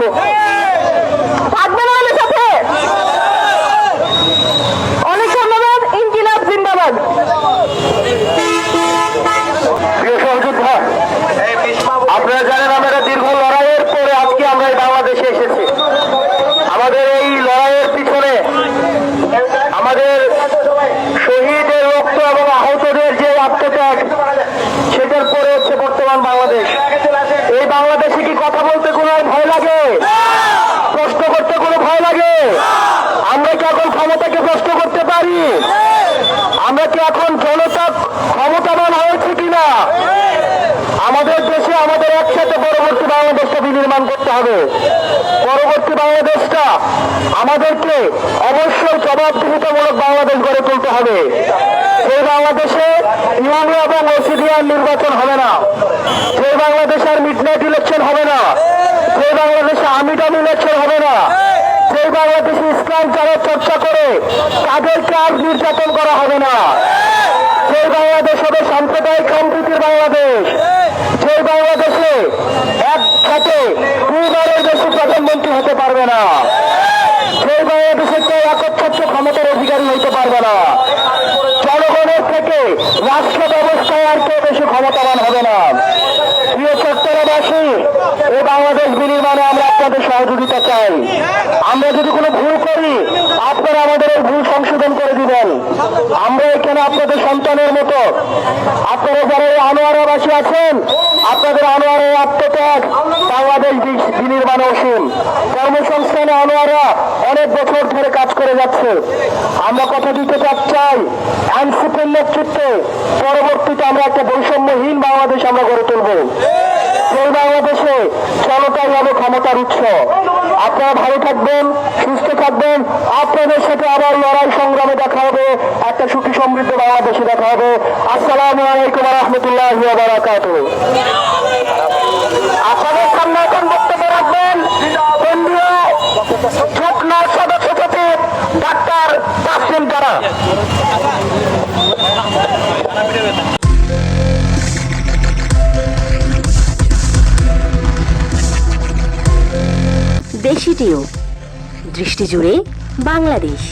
করব থাকবে জিন্দাবাদ। আপনারা আমরা দীর্ঘ লড়াইয়ের পরে আজকে আমরা বাংলাদেশে এসেছি। আমাদের এই লড়াইয়ের পিছনে আমাদের শহীদের রক্ত এবং আহতদের যে আত্মত্যাগ, সেটার পরে হচ্ছে বর্তমান বাংলাদেশ। বাংলাদেশে কি কথা বলতে কোনো ভয় লাগে? প্রশ্ন করতে কোনো ভয় লাগে? আমরা কি এখন ক্ষমতাকে প্রশ্ন করতে পারি? আমরা কি এখন জনতা ক্ষমতাবান হয়েছে কিনা? আমাদের দেশে আমাদের একসাথে পরবর্তী বাংলাদেশটা বিনির্মাণ করতে হবে। পরবর্তী বাংলাদেশটা আমাদেরকে অবশ্যই জবাবদিহিতামূলক বাংলাদেশ গড়ে তুলতে হবে। সেই বাংলাদেশে ইউনি এবং ওসিডিআর নির্বাচন হবে না। সেই বাংলাদেশে আর মিডনাইট ইলেকশন হবে না। সেই বাংলাদেশে আমিটাম ইলেকশন হবে না। সেই বাংলাদেশে ইসলাম চারের চর্চা করে তাদেরকে আর নির্যাতন করা হবে না। সেই বাংলাদেশ হবে সাম্প্রদায়িক সম্প্রীতির বাংলাদেশ। সেই বাংলাদেশে একসাথে দুইবারের বেশি প্রধানমন্ত্রী হতে পারবে না। সেই বাংলাদেশে কেউ একচ্ছত্র ক্ষমতার অধিকারী হতে পারবে না জনগণের থেকে রাষ্ট্র ব্যবস্থায় আর কেউ বেশি ক্ষমতাবান হবে না। প্রিয় চট্টগ্রামবাসী এই বাংলাদেশ বিনির্মাণে আমরা আপনাদের সহযোগিতা চাই। আমরা যদি কোনো ভুল করি, আপনারা আমাদের এই ভুল সংশোধন করে দিবেন। আমরা এখানে আপনাদের সন্তানের মতো। আপনারা যারা এই আনোয়ারাবাসী আছেন, আপনাদের আনোয়ারের আত্মত্যাগ বাংলাদেশ বিনির্মাণে অসীম। কর্মসংস্থানে আনোয়ারা অনেক বছর ধরে কাজ করে যাচ্ছে। আমরা কথা দিতে চাই আইনসিপের নেতৃত্বে পরবর্তীতে আমরা একটা বৈষম্যহীন বাংলাদেশ আমরা গড়ে তুলব। সেই বাংলাদেশে জনতাই হবে ক্ষমতার উৎস। আপনারা ভালো থাকবেন, সুস্থ থাকবেন। আপনাদের সাথে আবার লড়াই সংগ্রামে দেখা হবে, একটা সুখী সমৃদ্ধ বাংলাদেশে দেখা হবে। আসসালামু আলাইকুম রহমতুল্লাহ বারাকাত আপনাদের সামনে এখন বক্তব্য রাখবেন, কেন্দ্রীয় সদস্য সচিব ডাক্তার তাসিম তারা দেশিটিও দৃষ্টি জুড়ে বাংলাদেশ।